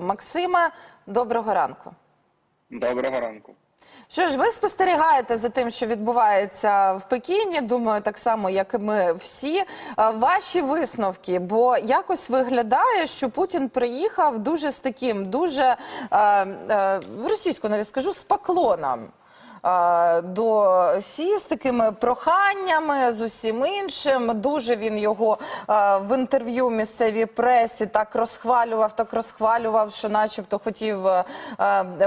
Максиме, доброго ранку. Доброго ранку. Що ж, ви спостерігаєте за тим, що відбувається в Пекіні? Думаю, так само, як і ми всі. Ваші висновки, бо якось виглядає, що Путін приїхав дуже з таким, дуже е, е, в російську навіть скажу, з поклоном. До Сі з такими проханнями з усім іншим. Дуже він його в інтерв'ю місцевій пресі так розхвалював, так розхвалював, що, начебто, хотів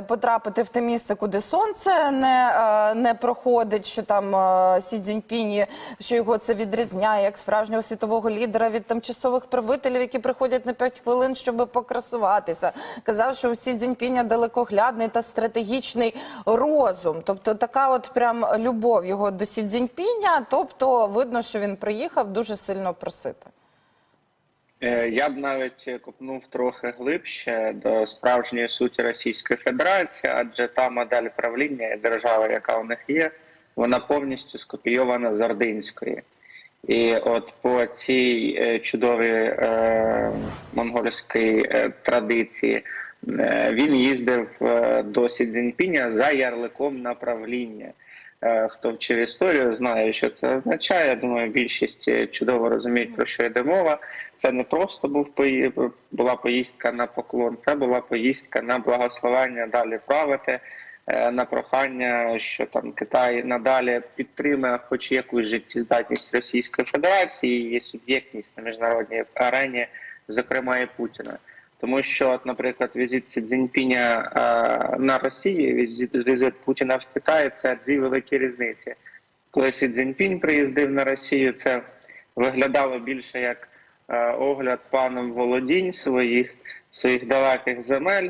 потрапити в те місце, куди сонце не, не проходить. Що там Сі Цзіньпіні, що його це відрізняє як справжнього світового лідера від тимчасових правителів, які приходять на 5 хвилин, щоб покрасуватися. Казав, що у Сі Цзіньпіня далекоглядний та стратегічний розум. Тобто така от прям любов його до Сі Цзіньпіня. Тобто видно, що він приїхав дуже сильно просити. Е, Я б навіть копнув трохи глибше до справжньої суті Російської Федерації, адже та модель правління і держави, яка у них є, вона повністю скопійована з Ординської. І от по цій е, чудовій е, монгольській е, традиції е, він їздив е, до Сі Цзіньпіня за ярликом направління. Е, Хто вчив історію, знає, що це означає. Думаю, більшість е, чудово розуміють, про що йде мова. Це не просто був була поїздка на поклон, це була поїздка на благословення далі правити, е, на прохання, що там Китай надалі підтримує хоч якусь життєздатність Російської Федерації, її суб'єктність на міжнародній арені, зокрема і Путіна. Тому що, наприклад, візит Сі Цзіньпіня е, на Росії, візит, візит Путіна в Китаї це дві великі різниці. Коли Сі Цзіньпінь приїздив на Росію, це виглядало більше як е, огляд паном володінь своїх, своїх далеких земель.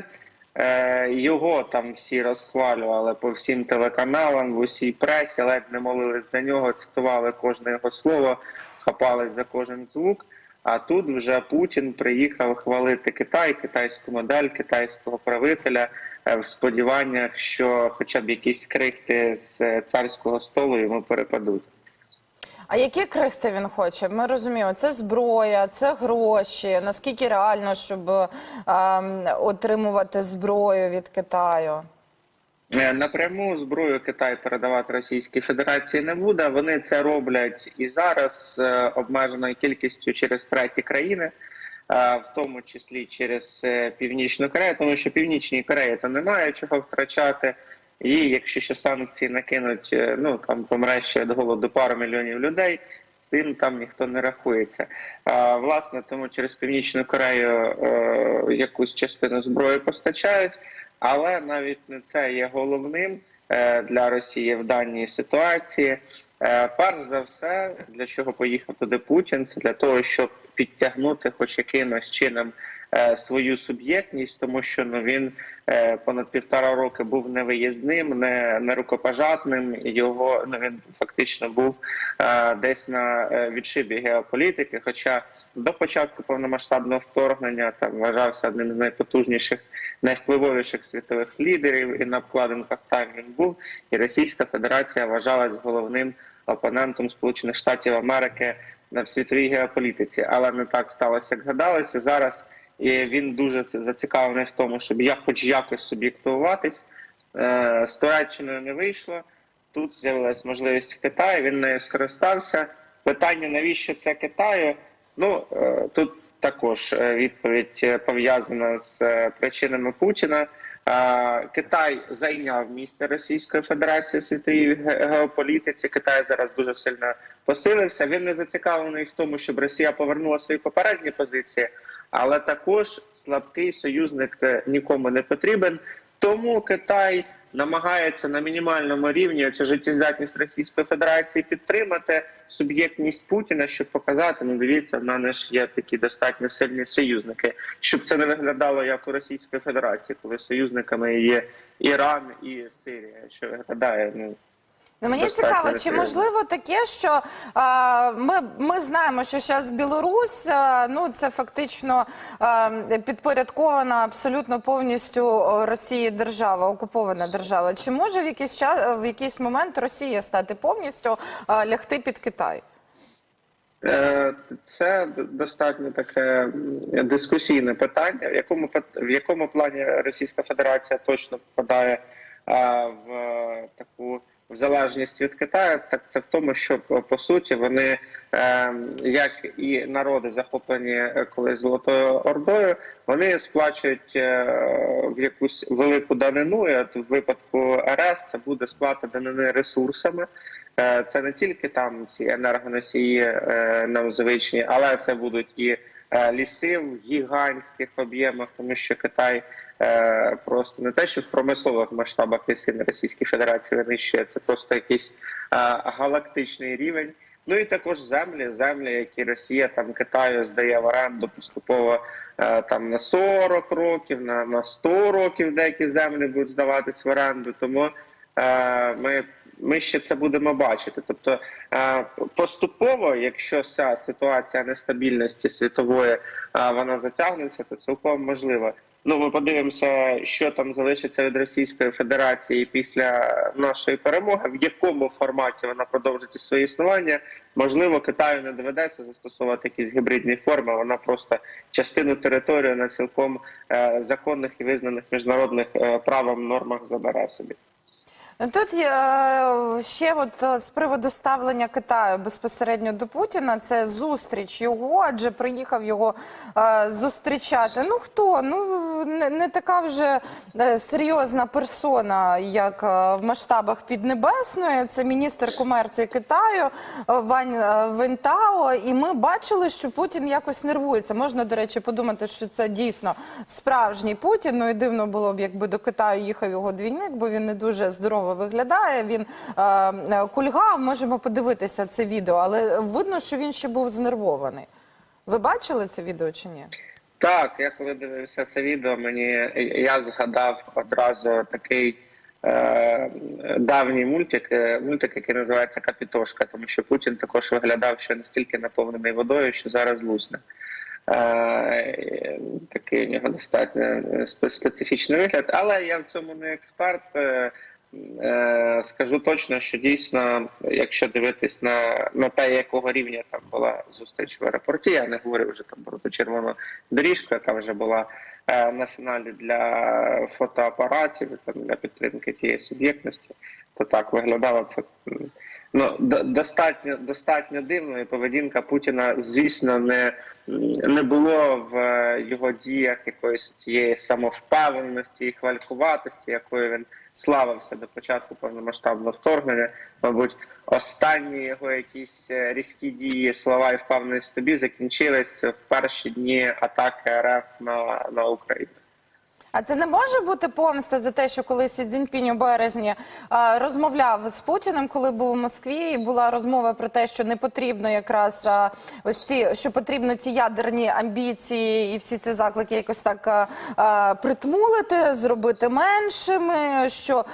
Е, його там всі розхвалювали по всім телеканалам, в усій пресі, ледь не молились за нього, цитували кожне його слово, хапались за кожен звук. А тут вже Путін приїхав хвалити Китай, китайську модель, китайського правителя е, в сподіваннях, що хоча б якісь крихти з е, царського столу йому перепадуть. А які крихти він хоче? Ми розуміємо, це зброя, це гроші. Наскільки реально, щоб е, отримувати зброю від Китаю? Е, Напряму зброю Китай передавати Російській Федерації не буде. Вони це роблять і зараз е, обмеженою кількістю через треті країни, е, в тому числі через Північну Корею, тому що Північній Кореї то немає чого втрачати. І якщо ще санкції накинуть, ну там помре ще від голоду пару мільйонів людей, з цим там ніхто не рахується. А, власне, тому через Північну Корею е, якусь частину зброї постачають. Але навіть не це є головним е, для Росії в даній ситуації. Е, Перш за все, для чого поїхав туди Путін, це для того, щоб підтягнути, хоч якимось чином, свою суб'єктність, тому що ну він е, понад півтора роки був невиїзним, не, не рукопожатним. Його ну він фактично був е, десь на е, відшибі геополітики. Хоча до початку повномасштабного вторгнення там вважався одним з найпотужніших, найвпливовіших світових лідерів, і на обкладинках там він був. І Російська Федерація вважалась головним опонентом Сполучених Штатів Америки на світовій геополітиці, але не так сталося, як гадалося. Зараз і він дуже зацікавлений в тому, щоб я хоч якось суб'єктуватись. Е, З Туреччиною не вийшло. Тут з'явилась можливість в Китаї. Він нею скористався. Питання, навіщо це Китаю? Ну е, тут також е, відповідь пов'язана з причинами Путіна. Китай зайняв місце Російської Федерації в світовій геополітиці. Китай зараз дуже сильно посилився. Він не зацікавлений в тому, щоб Росія повернула свої попередні позиції, але також слабкий союзник е, нікому не потрібен. Тому Китай намагається на мінімальному рівні цю життєздатність Російської Федерації підтримати суб'єктність Путіна, щоб показати, ну дивіться, в мене ж є такі достатньо сильні союзники, щоб це не виглядало як у Російської Федерації, коли союзниками є Іран і Сирія, що виглядає ну. Ну, мені цікаво, чи можливо таке, що ми, ми знаємо, що зараз Білорусь, ну це фактично підпорядкована абсолютно повністю Росії держава, окупована держава. Чи може в якийсь час в якийсь момент Росія стати повністю лягти під Китай? Е, Це достатньо таке дискусійне питання, в якому в якому плані Російська Федерація точно попадає в таку в залежність від Китаю, так це в тому, що по суті вони, е, як і народи, захоплені е, колись Золотою Ордою, вони сплачують е, в якусь велику данину. І от в випадку РФ це буде сплата данини ресурсами. Е, Це не тільки там ці енергоносії нам звичні, але це будуть і ліси в гігантських об'ємах, тому що Китай е, просто не те, що в промислових масштабах ліси на Російській Федерації винищує, це просто якийсь е, галактичний рівень. Ну і також землі, землі, які Росія там Китаю здає в оренду поступово е, там на 40 років, на, на 100 років деякі землі будуть здаватись в оренду. Тому е, ми, ми ще це будемо бачити. Тобто е, поступово, якщо ця ситуація нестабільності світової е, вона затягнеться, то цілком можливо. Ну, ми подивимося, що там залишиться від Російської Федерації після нашої перемоги, в якому форматі вона продовжить своє існування. Можливо, Китаю не доведеться застосовувати якісь гібридні форми. Вона просто частину території на цілком е, законних і визнаних міжнародних правом нормах забере собі. Тут е, ще от е, з приводу ставлення Китаю безпосередньо до Путіна. Це зустріч його, адже приїхав його е, зустрічати. Ну хто? Ну не, не така вже серйозна персона, як в масштабах Піднебесної. Це міністр комерції Китаю Вань Вентао. І ми бачили, що Путін якось нервується. Можна, до речі, подумати, що це дійсно справжній Путін. Ну і дивно було б, якби до Китаю їхав його двійник, бо він не дуже здорово виглядає. Він е, е, кульгав. Можемо подивитися це відео, але видно, що він ще був знервований. Ви бачили це відео чи ні? Так, я коли дивився це відео, мені я згадав одразу такий е, давній мультик, е, мультик, який називається Капітошка, тому що Путін також виглядав, що настільки наповнений водою, що зараз лусне. Е, такий у нього достатньо специфічний вигляд, але я в цьому не експерт. Е, скажу точно, що дійсно, якщо дивитись на, на те, якого рівня там була зустріч в аеропорті, я не говорю вже там про ту червону доріжку, яка вже була е, на фіналі для фотоапаратів, там, для підтримки тієї суб'єктності, то так виглядало це. Ну, достатньо достатньо дивно, і поведінка Путіна, звісно, не, не було в е, його діях якоїсь тієї самовпевненості і хвалькуватості, якою він славився до початку повномасштабного вторгнення. Мабуть, останні його якісь е, різкі дії, слова і впевненість тобі закінчились в перші дні атаки РФ на, на Україну. А це не може бути помста за те, що коли Сі Цзіньпінь у березні розмовляв з Путіним, коли був у Москві, і була розмова про те, що не потрібно якраз ось ці, що потрібно ці ядерні амбіції і всі ці заклики якось так притмулити, зробити меншими, що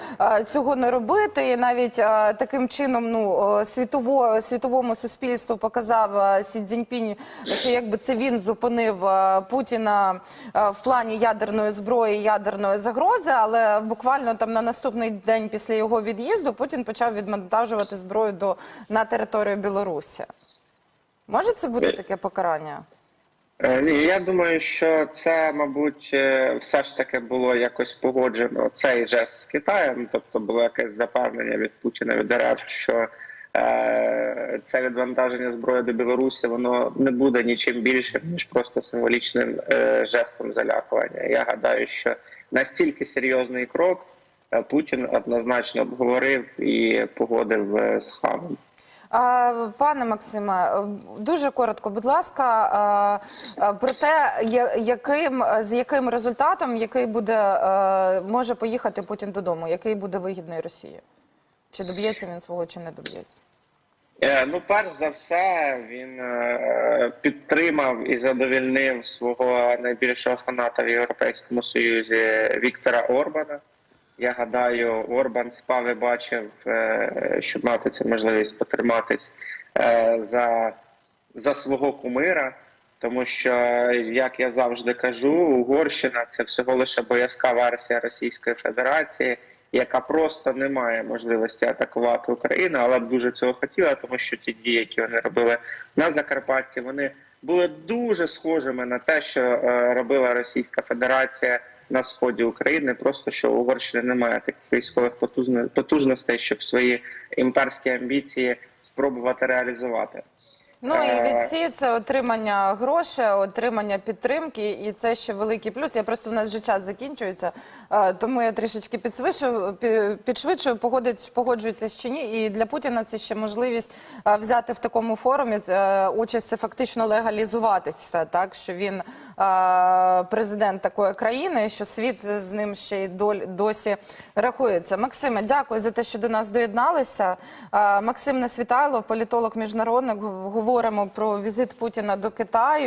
цього не робити, і навіть таким чином ну світово, світовому суспільству показав а, Сі Цзіньпінь, що якби це він зупинив Путіна в плані ядерної зброї, ядерної загрози, але буквально там на наступний день після його від'їзду Путін почав відмонтажувати зброю до на територію Білорусі. Може це бути таке покарання? Е, Ні, я думаю, що це, мабуть, е, все ж таки було якось погоджено цей жест з Китаєм, тобто було якесь запевнення від Путіна від РФ, що е, це відвантаження зброї до Білорусі воно не буде нічим більшим ніж просто символічним е, жестом залякування. Я гадаю, що настільки серйозний крок е, Путін однозначно обговорив і погодив е, з ханом. А, Пане Максиме, е, дуже коротко, будь ласка, про те, яким з яким результатом, який буде е, може поїхати Путін додому, який буде вигідний Росії? Чи доб'ється він свого, чи не доб'ється? Е, Ну, перш за все, він е, підтримав і задовільнив свого найбільшого фаната в Європейському Союзі Віктора Орбана. Я гадаю, Орбан спав і бачив, е, щоб мати цю можливість потриматись за, за свого кумира. Тому що, як я завжди кажу, Угорщина це всього лише боязка версія Російської Федерації, яка просто не має можливості атакувати Україну, але б дуже цього хотіла, тому що ті дії, які вони робили на Закарпатті, вони були дуже схожими на те, що е, робила Російська Федерація на сході України. Просто що у Угорщини немає таких військових потужностей, щоб свої імперські амбіції спробувати реалізувати. Ну і Е, від ці це отримання грошей, отримання підтримки, і це ще великий плюс. Я просто в нас вже час закінчується, е, тому я трішечки підшвидшую, погодить- погоджуєтесь чи ні. І для Путіна це ще можливість е, взяти в такому форумі е, участь, це фактично легалізуватися, так що він е, президент такої країни, що світ з ним ще й досі рахується. Максиме, дякую за те, що до нас доєдналися. Е, Максим Несвітайлов, політолог міжнародник. Говоримо про візит Путіна до Китаю.